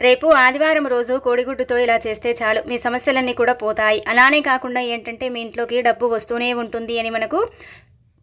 రేపు ఆదివారం రోజు కోడిగుడ్డుతో ఇలా చేస్తే చాలు మీ సమస్యలన్నీ కూడా పోతాయి. అలానే కాకుండా ఏంటంటే మీ ఇంట్లోకి డబ్బు వస్తూనే ఉంటుంది అని మనకు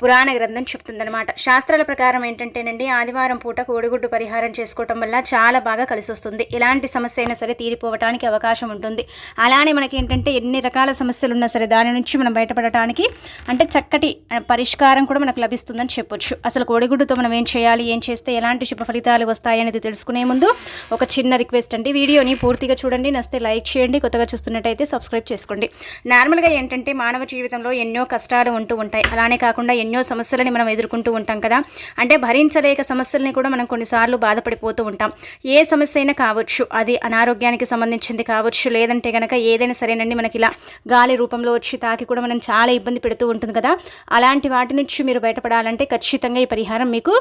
పురాణ గ్రంథం చెప్తుందనమాట శాస్త్రాల ప్రకారం ఏంటంటేనండి ఆదివారం పూట కోడిగుడ్డు పరిహారం చేసుకోవటం వల్ల చాలా బాగా కలిసి వస్తుంది. ఎలాంటి సమస్య అయినా సరే తీరిపోవటానికి అవకాశం ఉంటుంది. అలానే మనకి ఏంటంటే ఎన్ని రకాల సమస్యలు ఉన్నా సరే దాని నుంచి మనం బయటపడటానికి అంటే చక్కటి పరిష్కారం కూడా మనకు లభిస్తుందని చెప్పొచ్చు. అసలు కోడిగుడ్డుతో మనం ఏం చేయాలి ఏం చేస్తే ఎలాంటి శుభ ఫలితాలు వస్తాయి అనేది తెలుసుకునే ముందు ఒక చిన్న రిక్వెస్ట్ అండి. వీడియోని పూర్తిగా చూడండి నస్తే లైక్ చేయండి కొత్తగా చూస్తున్నట్టయితే సబ్స్క్రైబ్ చేసుకోండి. నార్మల్గా ఏంటంటే మానవ జీవితంలో ఎన్నో కష్టాలు ఉంటూ ఉంటాయి. అలానే కాకుండా ఎన్నో సమస్యలని మనం ఎదుర్కొంటూ ఉంటాం కదా. అంటే భరించలేక సమస్యల్ని కూడా మనం కొన్నిసార్లు బాధపడిపోతూ ఉంటాం. ఏ సమస్య అయినా కావచ్చు అది అనారోగ్యానికి సంబంధించింది కావచ్చు లేదంటే కనుక ఏదైనా సరేనండి మనకి ఇలా గాలి రూపంలో వచ్చి తాకి కూడా మనం చాలా ఇబ్బంది పెడుతూ ఉంటుంది కదా. అలాంటి వాటి నుంచి మీరు బయటపడాలంటే ఖచ్చితంగా ఈ పరిహారం మీకు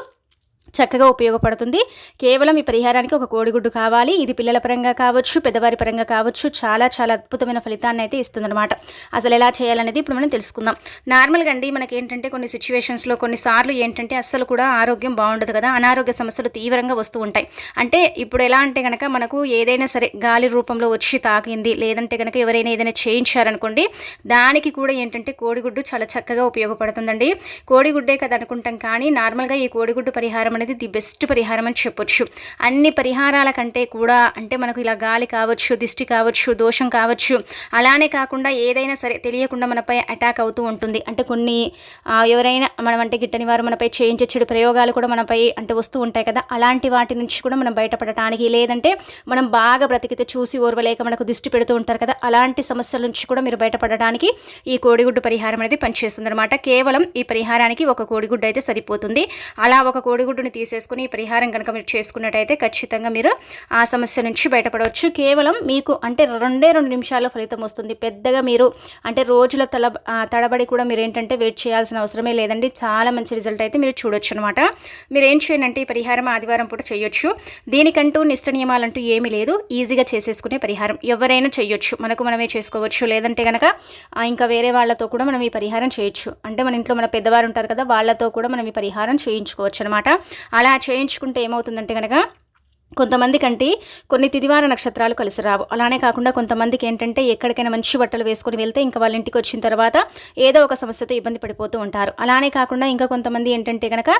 చక్కగా ఉపయోగపడుతుంది. కేవలం ఈ పరిహారానికి ఒక కోడిగుడ్డు కావాలి. ఇది పిల్లల పరంగా కావచ్చు పెద్దవారి పరంగా కావచ్చు చాలా చాలా అద్భుతమైన ఫలితాన్ని అయితే ఇస్తుందన్నమాట. అసలు ఎలా చేయాలనేది ఇప్పుడు మనం తెలుసుకుందాం. నార్మల్గా అండి మనకి ఏంటంటే కొన్ని సిచ్యువేషన్స్లో కొన్నిసార్లు ఏంటంటే అస్సలు కూడా ఆరోగ్యం బాగుండదు కదా. అనారోగ్య సమస్యలు తీవ్రంగా వస్తూ ఉంటాయి. అంటే ఇప్పుడు ఎలా అంటే కనుక మనకు ఏదైనా సరే గాలి రూపంలో వచ్చి తాకింది లేదంటే కనుక ఎవరైనా ఏదైనా చేయించారనుకోండి దానికి కూడా ఏంటంటే కోడిగుడ్డు చాలా చక్కగా ఉపయోగపడుతుందండి. కోడిగుడ్డే కదా అనుకుంటాం కానీ నార్మల్గా ఈ కోడిగుడ్డు పరిహారం అనేది ది బెస్ట్ పరిహారం అని చెప్పొచ్చు. అన్ని పరిహారాల కంటే కూడా అంటే మనకు ఇలా గాలి కావచ్చు దిష్టి కావచ్చు దోషం కావచ్చు అలానే కాకుండా ఏదైనా సరే తెలియకుండా మనపై అటాక్ అవుతూ ఉంటుంది. అంటే కొన్ని ఎవరైనా మనం అంటే గిట్టని వారు మనపై చేయించే చెడు ప్రయోగాలు కూడా మనపై అంటే వస్తూ ఉంటాయి కదా. అలాంటి వాటి నుంచి కూడా మనం బయటపడటానికి లేదంటే మనం బాగా బ్రతికితే చూసి ఓర్వలేక మనకు దిష్టి పెడుతూ ఉంటారు కదా. అలాంటి సమస్యల నుంచి కూడా మీరు బయటపడడానికి ఈ కోడిగుడ్డు పరిహారం అనేది పనిచేస్తుంది అనమాట కేవలం ఈ పరిహారానికి ఒక కోడిగుడ్డు అయితే సరిపోతుంది. అలా ఒక కోడిగుడ్డు కోడిగుడ్డుని తీసేసుకుని ఈ పరిహారం కనుక మీరు చేసుకున్నట్టయితే ఖచ్చితంగా మీరు ఆ సమస్య నుంచి బయటపడవచ్చు. కేవలం మీకు అంటే రెండే రెండు నిమిషాల్లో ఫలితం వస్తుంది. పెద్దగా మీరు అంటే రోజుల తల తడబడి కూడా మీరు ఏంటంటే వెయిట్ చేయాల్సిన అవసరమే లేదండి. చాలా మంచి రిజల్ట్ అయితే మీరు చూడొచ్చు అనమాట మీరు ఏం చేయండి ఈ పరిహారం ఆదివారం పూట చేయొచ్చు. దీనికంటూ నిష్ట నియమాలంటూ ఏమీ లేదు. ఈజీగా చేసేసుకునే పరిహారం ఎవరైనా చేయొచ్చు. మనకు మనమే చేసుకోవచ్చు. లేదంటే కనుక ఇంకా వేరే వాళ్ళతో కూడా మనం ఈ పరిహారం చేయొచ్చు. అంటే మన ఇంట్లో మన పెద్దవారు ఉంటారు కదా వాళ్ళతో కూడా మనం ఈ పరిహారం చేయించుకోవచ్చు అనమాట అలా చేయించుకుంటే ఏమవుతుందంటే కనుక కొంతమంది కంటే కొన్ని తిదివార నక్షత్రాలు కలిసి రావు. అలానే కాకుండా కొంతమందికి ఏంటంటే ఎక్కడికైనా మంచి బట్టలు వేసుకొని వెళ్తే ఇంకా వాళ్ళ ఇంటికి వచ్చిన తర్వాత ఏదో ఒక సమస్యతో ఇబ్బంది పడిపోతూ ఉంటారు. అలానే కాకుండా ఇంకా కొంతమంది ఏంటంటే కనుక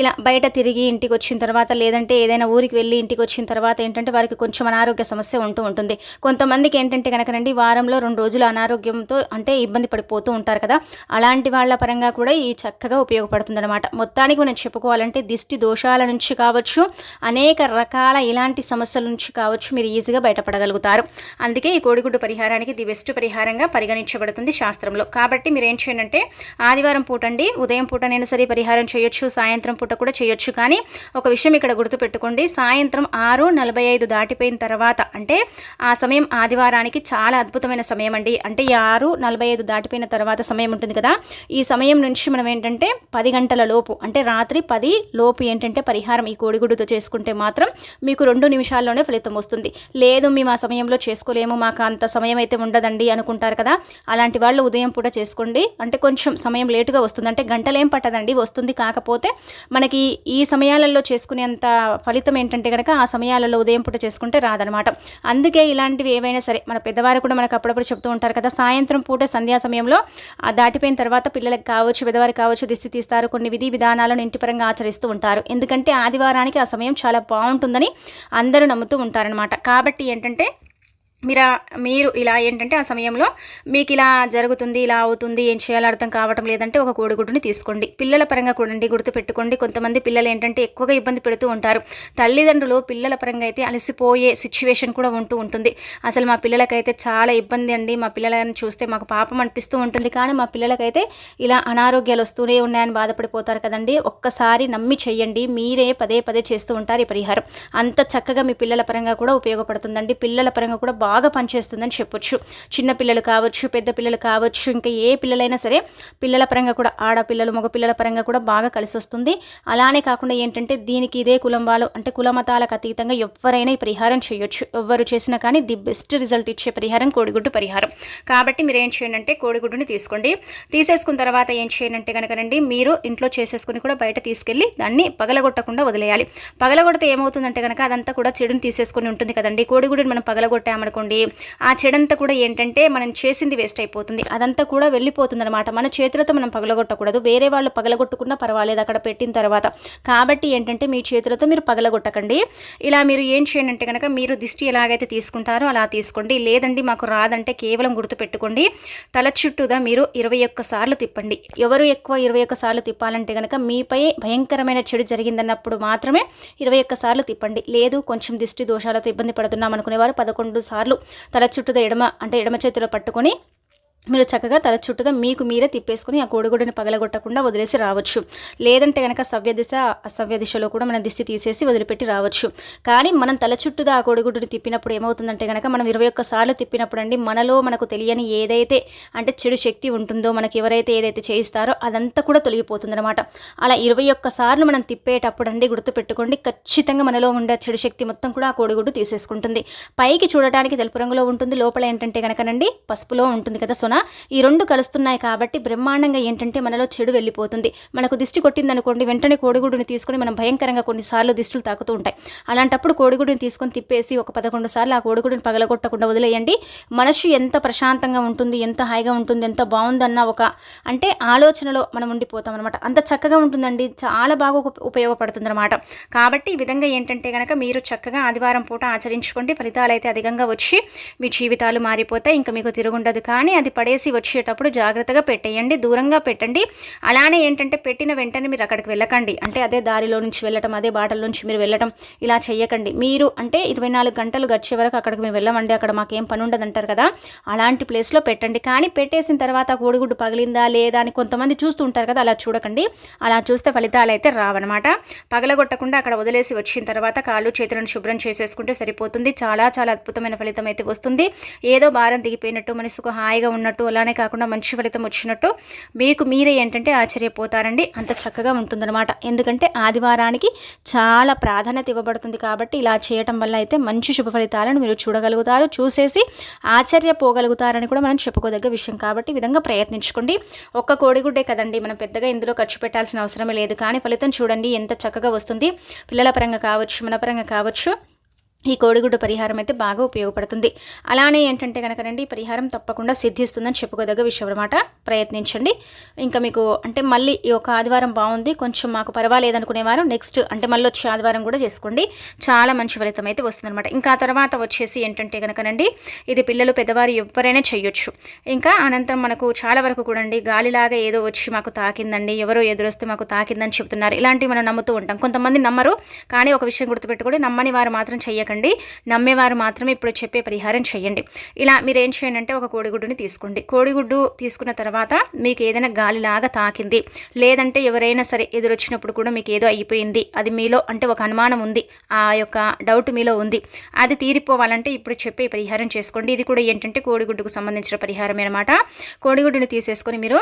ఇలా బయట తిరిగి ఇంటికి వచ్చిన తర్వాత లేదంటే ఏదైనా ఊరికి వెళ్ళి ఇంటికి వచ్చిన తర్వాత ఏంటంటే వారికి కొంచెం అనారోగ్య సమస్య ఉంటూ ఉంటుంది. కొంతమందికి ఏంటంటే కనుకనండి వారంలో రెండు రోజులు అనారోగ్యంతో అంటే ఇబ్బంది పడిపోతూ ఉంటారు కదా. అలాంటి వాళ్ళ పరంగా కూడా ఈ చక్కగా ఉపయోగపడుతుంది అనమాట మొత్తానికి మనం చెప్పుకోవాలంటే దిష్టి దోషాల నుంచి కావచ్చు అనేక రకాల ఇలాంటి సమస్యల నుంచి కావచ్చు మీరు ఈజీగా బయటపడగలుగుతారు. అందుకే ఈ కోడిగుడ్డు పరిహారానికి ది బెస్ట్ పరిహారంగా పరిగణించబడుతుంది శాస్త్రంలో. కాబట్టి మీరు ఏం చేయండి ఆదివారం పూట అండి ఉదయం పూట నేను సరే పరిహారం చేయొచ్చు సాయంత్రం పూట కూడా చేయొచ్చు. కానీ ఒక విషయం ఇక్కడ గుర్తుపెట్టుకోండి సాయంత్రం ఆరు నలభై ఐదు దాటిపోయిన తర్వాత అంటే ఆ సమయం ఆదివారానికి చాలా అద్భుతమైన సమయం అండి. అంటే ఈ ఆరు నలభై ఐదు దాటిపోయిన తర్వాత సమయం ఉంటుంది కదా ఈ సమయం నుంచి మనం ఏంటంటే పది గంటల లోపు అంటే రాత్రి పది లోపు ఏంటంటే పరిహారం ఈ కోడిగుడ్డుతో చేసుకుంటే మాత్రం మీకు రెండు నిమిషాల్లోనే ఫలితం వస్తుంది. లేదు మేము ఆ సమయంలో చేసుకోలేము మాకు అంత సమయం అయితే ఉండదండి అనుకుంటారు కదా. అలాంటి వాళ్ళు ఉదయం పూట చేసుకోండి. అంటే కొంచెం సమయం లేటుగా వస్తుంది. అంటే గంటలేం పట్టదండి వస్తుంది కాకపోతే మనకి ఈ సమయాలలో చేసుకునేంత ఫలితం ఏంటంటే కనుక ఆ సమయాలలో ఉదయం పూట చేసుకుంటే రాదనమాట. అందుకే ఇలాంటివి ఏవైనా సరే మన పెద్దవారు కూడా మనకు అప్పుడప్పుడు చెప్తూ ఉంటారు కదా సాయంత్రం పూట సంధ్యా సమయంలో ఆ దాటిపోయిన తర్వాత పిల్లలకు కావచ్చు పెద్దవారు కావచ్చు దిష్టి తీస్తారు కొన్ని విధి విధానాలను ఇంటిపరంగా ఆచరిస్తూ ఉంటారు. ఎందుకంటే ఆదివారానికి ఆ సమయం చాలా బాగుంటుందని అందరూ నమ్ముతూ ఉంటారనమాట కాబట్టి ఏంటంటే మీరు మీరు ఇలా ఏంటంటే ఆ సమయంలో మీకు ఇలా జరుగుతుంది ఇలా అవుతుంది ఏం చేయాలో అర్థం కావటం లేదంటే ఒక కోడిగుడ్డుని తీసుకోండి. పిల్లల పరంగా కూడా గుర్తు పెట్టుకోండి కొంతమంది పిల్లలు ఏంటంటే ఎక్కువగా ఇబ్బంది పెడుతూ ఉంటారు. తల్లిదండ్రులు పిల్లల పరంగా అయితే అలసిపోయే సిచ్యువేషన్ కూడా ఉంటూ ఉంటుంది. అసలు మా పిల్లలకైతే చాలా ఇబ్బంది అండి. మా పిల్లలను చూస్తే మాకు పాపం అనిపిస్తూ ఉంటుంది. కానీ మా పిల్లలకైతే ఇలా అనారోగ్యాలు వస్తూనే ఉన్నాయని బాధపడిపోతారు కదండి. ఒక్కసారి నమ్మి చెయ్యండి మీరే పదే పదే చేస్తూ ఉంటారు ఈ పరిహారం. అంత చక్కగా మీ పిల్లల పరంగా కూడా ఉపయోగపడుతుందండి. పిల్లల పరంగా కూడా బాగా పనిచేస్తుందని చెప్పొచ్చు. చిన్నపిల్లలు కావచ్చు పెద్ద పిల్లలు కావచ్చు ఇంకా ఏ పిల్లలైనా సరే పిల్లల పరంగా కూడా ఆడపిల్లలు మగపిల్లల పరంగా కూడా బాగా కలిసి వస్తుంది అలానే కాకుండా ఏంటంటే దీనికి ఇదే కులం వాళ్ళు అంటే కులమతాలకు అతీతంగా ఎవరైనా ఈ పరిహారం చేయొచ్చు. ఎవరు చేసినా కానీ ది బెస్ట్ రిజల్ట్ ఇచ్చే పరిహారం కోడిగుడ్డు పరిహారం. కాబట్టి మీరు ఏం చేయండి అంటే కోడిగుడ్డుని తీసుకోండి. తీసేసుకున్న తర్వాత ఏం చేయండి కనుకనండి మీరు ఇంట్లో చేసేసుకుని కూడా బయట తీసుకెళ్ళి దాన్ని పగలగొట్టకుండా వదిలేయాలి. పగలగొడితే ఏమవుతుందంటే కనుక అదంతా కూడా చెడుని తీసేసుకుని ఉంటుంది కదండి. కోడిగుడ్డుని మనం అనుకోండి. ఆ చెడంతా కూడా ఏంటంటే మనం చేసింది వేస్ట్ అయిపోతుంది. అదంతా కూడా వెళ్ళిపోతుంది అనమాట మన చేతులతో మనం పగలగొట్టకూడదు. వేరే వాళ్ళు పగలగొట్టుకున్నా పర్వాలేదు. అక్కడ పెట్టిన తర్వాత. కాబట్టి ఏంటంటే మీ చేతులతో మీరు పగలగొట్టకండి. ఇలా మీరు ఏం చేయనంటే కనుక మీరు దిష్టి ఎలాగైతే తీసుకుంటారో అలా తీసుకోండి. లేదండి మాకు రాదంటే కేవలం గుర్తుపెట్టుకోండి తల చుట్టూదా మీరు ఇరవై ఒక్క సార్లు తిప్పండి. ఎవరు ఎక్కువ ఇరవై ఒక్క సార్లు తిప్పాలంటే కనుక మీపై భయంకరమైన చెడు జరిగిందన్నప్పుడు మాత్రమే ఇరవై ఒక్క సార్లు తిప్పండి. లేదు కొంచెం దిష్టి దోషాలతో ఇబ్బంది పడుతున్నాం అనుకునేవారు పదకొండు సార్లు తల చుట్టూదా ఎడమ అంటే ఎడమ చేతిలో పట్టుకొని మీరు చక్కగా తల చుట్టూతో మీకు మీరే తిప్పేసుకుని ఆ కోడిగుడ్డుని పగలగొట్టకుండా వదిలేసి రావచ్చు. లేదంటే కనుక సవ్య దిశ అసవ్య దిశలో కూడా మనం దిష్టి తీసేసి వదిలిపెట్టి రావచ్చు. కానీ మనం తల చుట్టూదా ఆ కోడిగుడ్డుని తిప్పినప్పుడు ఏమవుతుందంటే కనుక మనం ఇరవై ఒక్క సార్లు తిప్పినప్పుడు అండి మనలో మనకు తెలియని ఏదైతే అంటే చెడు శక్తి ఉంటుందో మనకి ఎవరైతే ఏదైతే చేయిస్తారో అదంతా కూడా తొలగిపోతుందన్నమాట. అలా ఇరవై ఒక్క సార్లు మనం తిప్పేటప్పుడు అండి గుర్తుపెట్టుకోండి ఖచ్చితంగా మనలో ఉండే చెడు శక్తి మొత్తం కూడా ఆ కోడిగుడ్డు తీసేసుకుంటుంది. పైకి చూడటానికి తెలుపు రంగులో ఉంటుంది లోపల ఏంటంటే కనుకనండి పసుపులో ఉంటుంది కదా సొన. ఈ రెండు కలుస్తున్నాయి కాబట్టి బ్రహ్మాండంగా ఏంటంటే మనలో చెడు వెళ్ళిపోతుంది. మనకు దిష్టి కొట్టిందనుకోండి వెంటనే కోడిగుడ్డుని తీసుకొని మనం భయంకరంగా కొన్నిసార్లు దిష్టులు తాకుతూ ఉంటాయి. అలాంటప్పుడు కోడిగుడిని తీసుకొని తిప్పేసి ఒక పదకొండు సార్లు ఆ కోడిగుడిని పగలగొట్టకుండా వదిలేయండి. మనసు ఎంత ప్రశాంతంగా ఉంటుంది ఎంత హాయిగా ఉంటుంది ఎంత బాగుందన్న ఒక అంటే ఆలోచనలో మనం ఉండిపోతాం అనమాట అంత చక్కగా ఉంటుందండి. చాలా బాగా ఉపయోగపడుతుంది అనమాట కాబట్టి ఈ విధంగా ఏంటంటే కనుక మీరు చక్కగా ఆదివారం పూట ఆచరించుకోండి. ఫలితాలు అయితే అధికంగా వచ్చి మీ జీవితాలు మారిపోతాయి. ఇంకా మీకు తిరుగుండదు కానీ అది పడేసి వచ్చేటప్పుడు జాగ్రత్తగా పెట్టేయండి దూరంగా పెట్టండి. అలానే ఏంటంటే పెట్టిన వెంటనే మీరు అక్కడికి వెళ్ళకండి. అంటే అదే దారిలో నుంచి వెళ్ళటం అదే బాటల నుంచి మీరు వెళ్ళటం ఇలా చేయకండి మీరు అంటే ఇరవై నాలుగు గంటలు గడిచే వరకు అక్కడికి మేము వెళ్ళమండి. అక్కడ మాకేం పని ఉండదు అంటారు కదా. అలాంటి ప్లేస్లో పెట్టండి. కానీ పెట్టేసిన తర్వాత కోడిగుడ్డు పగిలిందా లేదా అని కొంతమంది చూస్తూ ఉంటారు కదా అలా చూడకండి. అలా చూస్తే ఫలితాలు అయితే రావన్నమాట. పగలగొట్టకుండా అక్కడ వదిలేసి వచ్చిన తర్వాత కాళ్ళు చేతులను శుభ్రం చేసేసుకుంటే సరిపోతుంది. చాలా చాలా అద్భుతమైన ఫలితం అయితే వస్తుంది. ఏదో భారం దిగిపోయినట్టు మనసుకు హాయిగా ఉన్నట్టు ఉన్నట్టు అలానే కాకుండా మంచి ఫలితం వచ్చినట్టు మీకు మీరే ఏంటంటే ఆశ్చర్యపోతారండి. అంత చక్కగా ఉంటుందన్నమాట. ఎందుకంటే ఆదివారానికి చాలా ప్రాధాన్యత ఇవ్వబడుతుంది కాబట్టి ఇలా చేయటం వల్ల అయితే మంచి శుభ ఫలితాలను మీరు చూడగలుగుతారు. చూసేసి ఆశ్చర్యపోగలుగుతారని కూడా మనం చెప్పుకోదగ్గ విషయం. కాబట్టి ఈ విధంగా ప్రయత్నించుకోండి. ఒక్క కోడిగుడ్డే కదండి. మనం పెద్దగా ఇందులో ఖర్చు పెట్టాల్సిన అవసరమే లేదు. కానీ ఫలితం చూడండి ఎంత చక్కగా వస్తుంది. పిల్లల పరంగా కావచ్చు మన పరంగా కావచ్చు. ఈ కోడిగుడ్డు పరిహారం అయితే బాగా ఉపయోగపడుతుంది. అలానే ఏంటంటే కనుకనండి ఈ పరిహారం తప్పకుండా సిద్ధిస్తుందని చెప్పుకోదగ్గ విషయం అనమాట ప్రయత్నించండి. ఇంకా మీకు అంటే మళ్ళీ ఈ ఒక ఆదివారం బాగుంది కొంచెం మాకు పర్వాలేదనుకునే అనుకునేవారు నెక్స్ట్ అంటే మళ్ళీ వచ్చే ఆదివారం కూడా చేసుకోండి. చాలా మంచి ఫలితం అయితే వస్తుందన్నమాట. ఇంకా తర్వాత వచ్చేసి ఏంటంటే కనుకనండి ఇది పిల్లలు పెద్దవారు ఎవరైనా చేయొచ్చు ఇంకా అనంతరం మనకు చాలా వరకు కూడా అండి గాలిలాగా ఏదో వచ్చి మాకు తాకిందండి ఎవరో ఎదురొస్తే మాకు తాకిందని చెప్తున్నారు. ఇలాంటివి మనం నమ్ముతూ ఉంటాం. కొంతమంది నమ్మరు కానీ ఒక విషయం గుర్తుపెట్టుకోండి నమ్మని వారు మాత్రం చెయ్యకండి. చేయకండి నమ్మేవారు మాత్రమే ఇప్పుడు చెప్పే పరిహారం చేయండి. ఇలా మీరు ఏం చేయండి అంటే ఒక కోడిగుడ్డుని తీసుకోండి. కోడిగుడ్డు తీసుకున్న తర్వాత మీకు ఏదైనా గాలిలాగా తాకింది లేదంటే ఎవరైనా సరే ఎదురొచ్చినప్పుడు కూడా మీకు ఏదో అయిపోయింది అది మీలో అంటే ఒక అనుమానం ఉంది ఆ యొక్క డౌట్ మీలో ఉంది అది తీరిపోవాలంటే ఇప్పుడు చెప్పే పరిహారం చేసుకోండి. ఇది కూడా ఏంటంటే కోడిగుడ్డుకు సంబంధించిన పరిహారం అనమాట కోడిగుడ్డుని తీసేసుకొని మీరు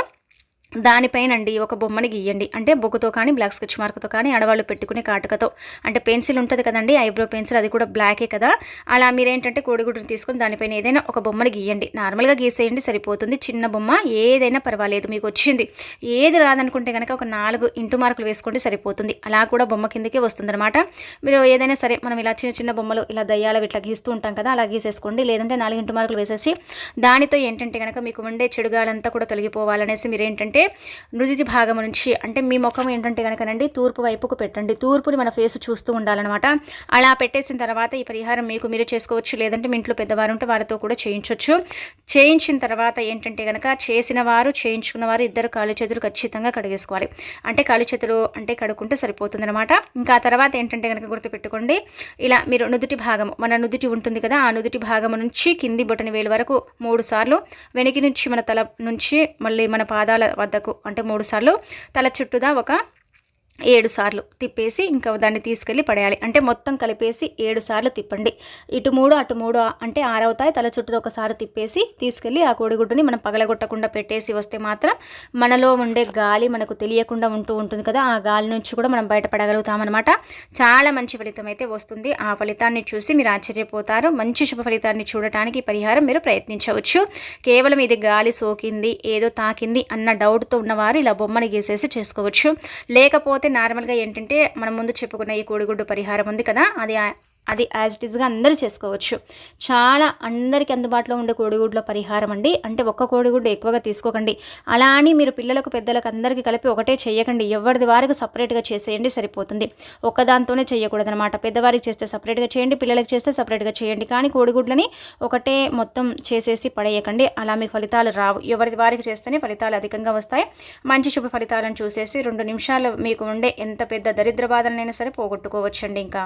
దానిపైనండి ఒక బొమ్మని గీయండి. అంటే బొగ్గుతో కానీ బ్లాక్ స్కెచ్ మార్క్తో కానీ ఆడవాళ్ళు పెట్టుకునే కాటుకతో. అంటే పెన్సిల్ ఉంటుంది కదండి ఐబ్రో పెన్సిల్ అది కూడా బ్లాకే కదా. అలా మీరేంటంటే కోడిగుడ్డుని తీసుకొని దానిపైన ఏదైనా ఒక బొమ్మని గీయండి. నార్మల్గా గీసేయండి సరిపోతుంది. చిన్న బొమ్మ ఏదైనా పర్వాలేదు మీకు వచ్చింది. ఏది రాదనుకుంటే కనుక ఒక నాలుగు ఇంటు మార్కులు వేసుకోండి సరిపోతుంది. అలా కూడా బొమ్మ కిందకే వస్తుందన్నమాట. మీరు ఏదైనా సరే మనం ఇలా చిన్న చిన్న బొమ్మలు ఇలా దయ్యాలు ఇట్లా గీస్తూ ఉంటాం కదా అలా గీసేసుకోండి. లేదంటే నాలుగు ఇంటు మార్కులు వేసేసి దానితో ఏంటంటే కనుక మీకు ఉండే చెడుగాలంతా కూడా తొలగిపోవాలనేసి మీరేంటంటే ఏంటంటే భాగం నుంచి అంటే మీ ముఖం ఏంటంటే కనుకనండి తూర్పు వైపుకు పెట్టండి. తూర్పుని మన ఫేస్ చూస్తూ ఉండాలన్నమాట. అలా పెట్టేసిన తర్వాత ఈ పరిహారం మీకు మీరు చేసుకోవచ్చు లేదంటే మీ ఇంట్లో పెద్దవారు ఉంటే వారితో కూడా చేయించవచ్చు చేయించిన తర్వాత ఏంటంటే కనుక చేసిన వారు చేయించుకున్న వారు ఇద్దరు కాలు చేతులు ఖచ్చితంగా కడిగేసుకోవాలి. అంటే కాలు చేతులు అంటే కడుక్కుంటే సరిపోతుందన్నమాట. ఇంకా తర్వాత ఏంటంటే కనుక గుర్తుపెట్టుకోండి ఇలా మీరు నుదుటి భాగం మన నుదుటి ఉంటుంది కదా ఆ నుదుటి భాగం నుంచి కింది బొటని వేలు వరకు మూడు సార్లు వెనక నుంచి మన తల నుంచి మళ్ళీ మన పాదాల వద్ద వద్దకు అంటే మూడు సార్లు తల చుట్టూదా ఒక ఏడు సార్లు తిప్పేసి ఇంకా దాన్ని తీసుకెళ్ళి పడేయాలి. అంటే మొత్తం కలిపేసి ఏడు సార్లు తిప్పండి. ఇటు మూడు అటు మూడు అంటే ఆరవుతాయి. తల చుట్టూ ఒకసారి తిప్పేసి తీసుకెళ్ళి ఆ కోడిగుడ్డుని మనం పగలగొట్టకుండా పెట్టేసి వస్తే మాత్రం మనలో ఉండే గాలి మనకు తెలియకుండా ఉంటూ ఉంటుంది కదా. ఆ గాలి నుంచి కూడా మనం బయటపడగలుగుతామన్నమాట. చాలా మంచి ఫలితం అయితే వస్తుంది. ఆ ఫలితాన్ని చూసి మీరు ఆశ్చర్యపోతారు. మంచి శుభ ఫలితాన్ని చూడటానికి పరిహారం మీరు ప్రయత్నించవచ్చు. కేవలం ఇది గాలి సోకింది ఏదో తాకింది అన్న డౌట్తో ఉన్నవారు ఇలా బొమ్మని గీసేసి చేసుకోవచ్చు. లేకపోతే నార్మల్గా ఏంటంటే మనం ముందు చెప్పుకున్న ఈ కోడిగుడ్డు పరిహారం ఉంది కదా అది అది యాజ్ ఇట్ ఈస్గా అందరూ చేసుకోవచ్చు. చాలా అందరికీ అందుబాటులో ఉండే కోడిగుడ్ల పరిహారం అండి. అంటే ఒక్క కోడిగుడ్డు ఎక్కువగా తీసుకోకండి. అలా అని మీరు పిల్లలకు పెద్దలకు అందరికీ కలిపి ఒకటే చేయకండి ఎవరిది వారికి సపరేట్గా చేసేయండి సరిపోతుంది. ఒక్కదాంతోనే చేయకూడదనమాట పెద్దవారికి చేస్తే సపరేట్గా చేయండి పిల్లలకి చేస్తే సపరేట్గా చేయండి. కానీ కోడిగుడ్లని ఒకటే మొత్తం చేసేసి పడేయకండి. అలా మీకు ఫలితాలు రావు. ఎవరిది వారికి చేస్తేనే ఫలితాలు అధికంగా వస్తాయి. మంచి శుభ ఫలితాలను చూసేసి రెండు నిమిషాలు మీకు ఉండే ఎంత పెద్ద దరిద్ర బాధలనైనా సరే పోగొట్టుకోవచ్చండి ఇంకా.